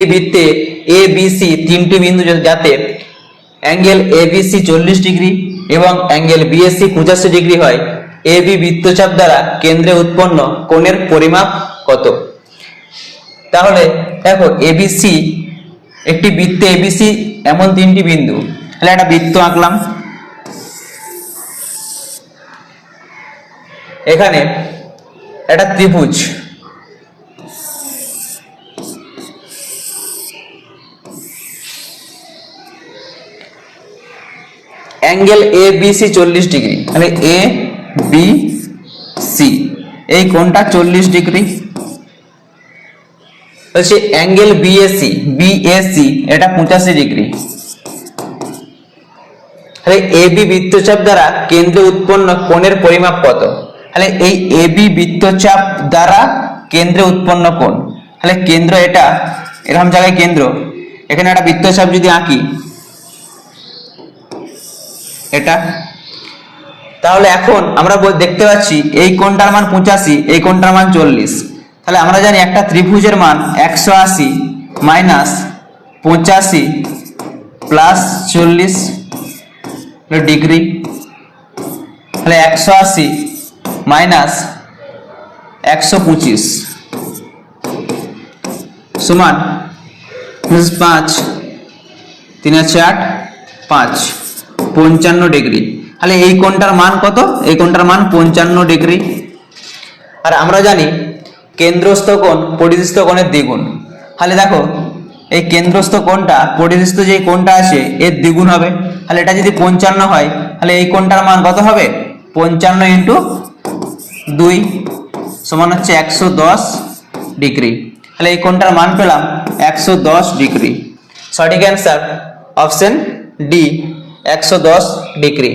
বৃত্তে এ B C তিনটি বিন্দু যাতে অ্যাঙ্গেল এ বি সি চল্লিশ ডিগ্রি এবং অ্যাঙ্গেল বিএসসি পঁচাশি ডিগ্রি হয়। এ বি বৃত্তচাপ দ্বারা কেন্দ্রে উৎপন্ন কোণের পরিমাপ কত? তাহলে দেখো এবিসি একটি বৃত্তে এবিসি এমন তিনটি বিন্দু। তাহলে একটা বৃত্ত আঁকলাম। এখানে একটা ত্রিভুজ। অ্যাঙ্গেল এ বি সি চল্লিশ ডিগ্রি। তাহলে এ বি সি এই কোণটা চল্লিশ ডিগ্রি। হচ্ছে অ্যাঙ্গেল বিএসি বিএসি এটা পঁচাশি ডিগ্রি। তাহলে এবি বৃত্তচাপ দ্বারা কেন্দ্রে উৎপন্ন কোণের পরিমাপ কত? তাহলে এই এবি বৃত্তচাপ দ্বারা কেন্দ্রে উৎপন্ন কোণ। তাহলে কেন্দ্র এটা, এরকম জায়গায় কেন্দ্র। এখানে একটা বৃত্তচাপ যদি আঁকি এটা। তাহলে এখন আমরা দেখতে পাচ্ছি, এই কোণটার মান পঁচাশি, এই কোণটার মান চল্লিশ। তাহলে আমরা জানি একটা ত্রিভুজের মান একশো আশি মাইনাস পঁচাশি প্লাস চল্লিশ ডিগ্রি। তাহলে একশো আশি মাইনাস একশো পঁচিশ। সমান পাঁচ, তিন আট পাঁচ। পঞ্চান্ন ডিগ্রি। তাহলে এই কোণটার মান কত? এই কোণটার মান পঞ্চান্ন ডিগ্রি। আর আমরা জানি কেন্দ্রস্থ কোণ পরিদৃষ্ট কোণের দ্বিগুণ। তাহলে দেখো, এই কেন্দ্রস্থ কোণটা পরিদৃষ্ট যে কোণটা আছে, এর দ্বিগুণ হবে। তাহলে এটা যদি পঞ্চান্ন হয়, তাহলে এই কোণটার মান কত হবে? পঞ্চান্ন ইন্টু দুই সমান হচ্ছে একশো দশ ডিগ্রি। তাহলে এই কোণটার মান পেলাম একশো দশ ডিগ্রি। সঠিক অ্যান্সার অপশন ডি একশো দশ ডিগ্রি